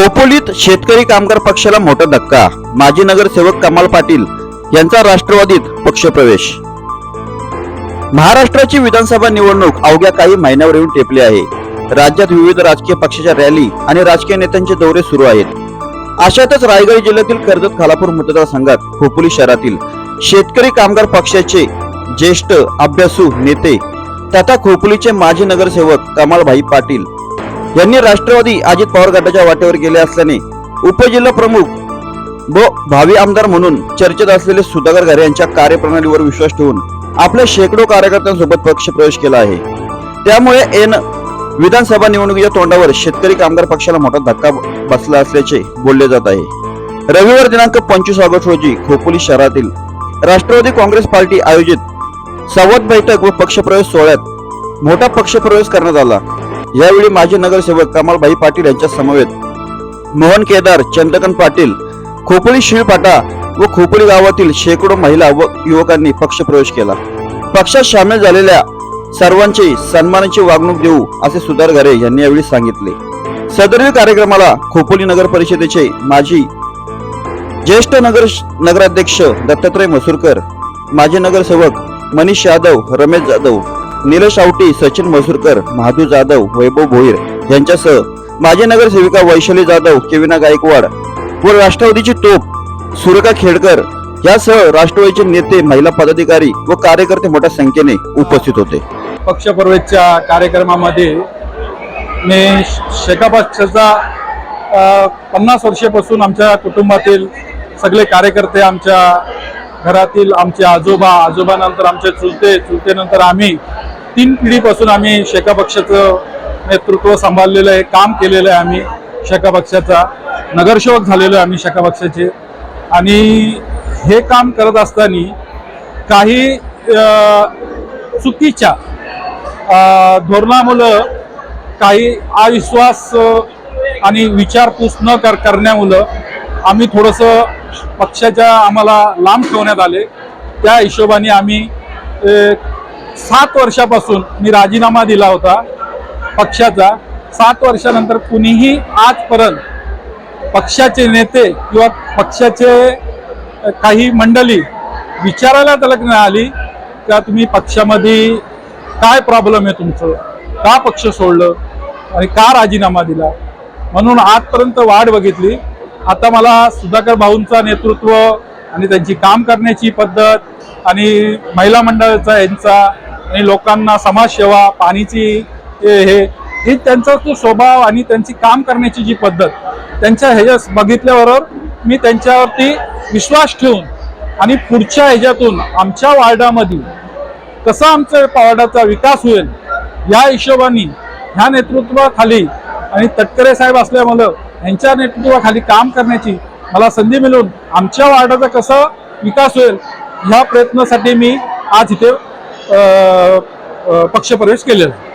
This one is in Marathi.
खोपोलीत शेतकरी कामगार पक्षाला मोठा धक्का माजी नगरसेवक कमाल पाटील यांचा राष्ट्रवादीत पक्षप्रवेश. महाराष्ट्राची विधानसभा निवडणूक अवघ्या काही महिन्यावर येऊन टेपली आहे. राज्यात विविध राजकीय पक्षाच्या रॅली आणि राजकीय नेत्यांचे दौरे सुरू आहेत. अशातच रायगड जिल्ह्यातील कर्जत खालापूर मतदारसंघात खोपोली शहरातील शेतकरी कामगार पक्षाचे ज्येष्ठ अभ्यासू नेते तथा खोपोलीचे माजी नगरसेवक कमालभाई पाटील यांनी राष्ट्रवादी अजित पवार गटाच्या वाटेवर गेले असल्याने उपजिल्हा प्रमुख व भावी आमदार म्हणून चर्चेत असलेले सुधाकर घरे यांच्या कार्यप्रणालीवर विश्वास ठेवून आपल्या शेकडो कार्यकर्त्यांसोबत पक्षप्रवेश केला आहे. त्यामुळे एन विधानसभा निवडणुकीच्या तोंडावर शेतकरी कामगार पक्षाला मोठा धक्का बसला असल्याचे बोलले जात आहे. रविवार दिनांक पंचवीस ऑगस्ट रोजी खोपोली शहरातील राष्ट्रवादी काँग्रेस पार्टी आयोजित संवाद बैठक व पक्षप्रवेश सोहळ्यात मोठा पक्षप्रवेश करण्यात आला. यावेळी माजी नगरसेवक कमालभाई पाटील यांच्या समवेत मोहन केदार चंद्रकांत पाटील खोपोली शिळपाटा व खोपोली गावातील शेकडो महिला व युवकांनी पक्षप्रवेश केला. पक्षात सामील झालेल्या सर्वांची सन्मानाची वागणूक देऊ असे सुधार घरे यांनी यावेळी सांगितले. सदरील कार्यक्रमाला खोपोली नगर परिषदेचे माजी ज्येष्ठ नगर नगराध्यक्ष दत्तात्रय मसूरकर माजी नगरसेवक मनीष यादव रमेश जाधव निलेश आवटी सचिन मसूरकर महादू जाधव वैभव भोईर यांच्यासह माजी नगरसेविका वैशाली जाधव केविना गायकवाड व राष्ट्रवादीची तोप सुरेखा खेडकर यासह राष्ट्रवादीचे नेते महिला पदाधिकारी व कार्यकर्ते मोठ्या संख्येने उपस्थित होते. पक्षप्रवेशच्या कार्यक्रमामध्ये मी शेका पक्षाचा पन्नास वर्षापासून आमच्या कुटुंबातील सगळे कार्यकर्ते आमच्या घरातील आमचे आजोबा आजोबानंतर आमचे चुलते चुलतेनंतर आम्ही तीन पिढीपासून आम्ही शेका पक्षाचं नेतृत्व सांभाळलेलं आहे काम केलेलं आहे आम्ही शेका पक्षाचा. नगरसेवक झालेलो आहे आम्ही शेका पक्षाचे. आणि हे काम करत असताना काही चुकीच्या धोरणामुळं काही अविश्वास आणि विचारपूस न कर करण्यामुळं आम्ही थोडंसं पक्षाच्या आम्हाला लांब ठेवण्यात आले. त्या हिशोबाने आम्ही सात वर्षापासून मी राजीनामा दिला होता पक्षाचा. सात वर्षानंतर कुणीही आजपर्यंत पक्षाचे नेते किंवा पक्षाचे काही मंडळी विचारायला तलक नाही आली का तुम्ही पक्षामध्ये काय प्रॉब्लेम आहे तुमचं? का पक्ष सोडलं? आणि का राजीनामा दिला? म्हणून आजपर्यंत वाढ बघितली. आता मला सुधाकर भाऊंचा नेतृत्व आणि त्यांची काम करण्याची पद्धत आणि महिला मंडळाचा यांचा आणि लोकांना समाजसेवा पाणीची हे हे त्यांचा तो स्वभाव आणि त्यांची काम करण्याची जी पद्धत त्यांच्या ह्याच्या बघितल्याबरोबर मी त्यांच्यावरती विश्वास ठेवून आणि पुढच्या ह्याच्यातून आमच्या वार्डामध्ये कसा आमच्या वार्डाचा विकास होईल या हिशोबाने ह्या नेतृत्वाखाली आणि तटकरे साहेब असल्यामुळं यांच्या नेतृत्वाखाली काम करण्याची मला संधी मिळून आमच्या वार्डाचा कसा विकास होईल ह्या प्रयत्नासाठी मी आज इथे पक्षप्रवेश केलेला. आहे